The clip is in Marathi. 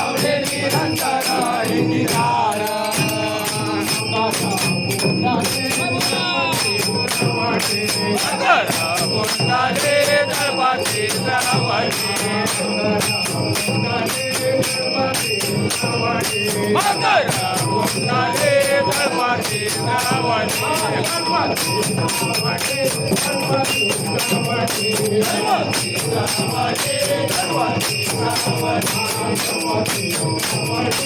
आवडेली रंगाई कोंडाले दळपाचे सवाले मकर कोंडाले दळपाचे सवाले दळपाचे सवाले दळपाचे सवाले दळपाचे सवाले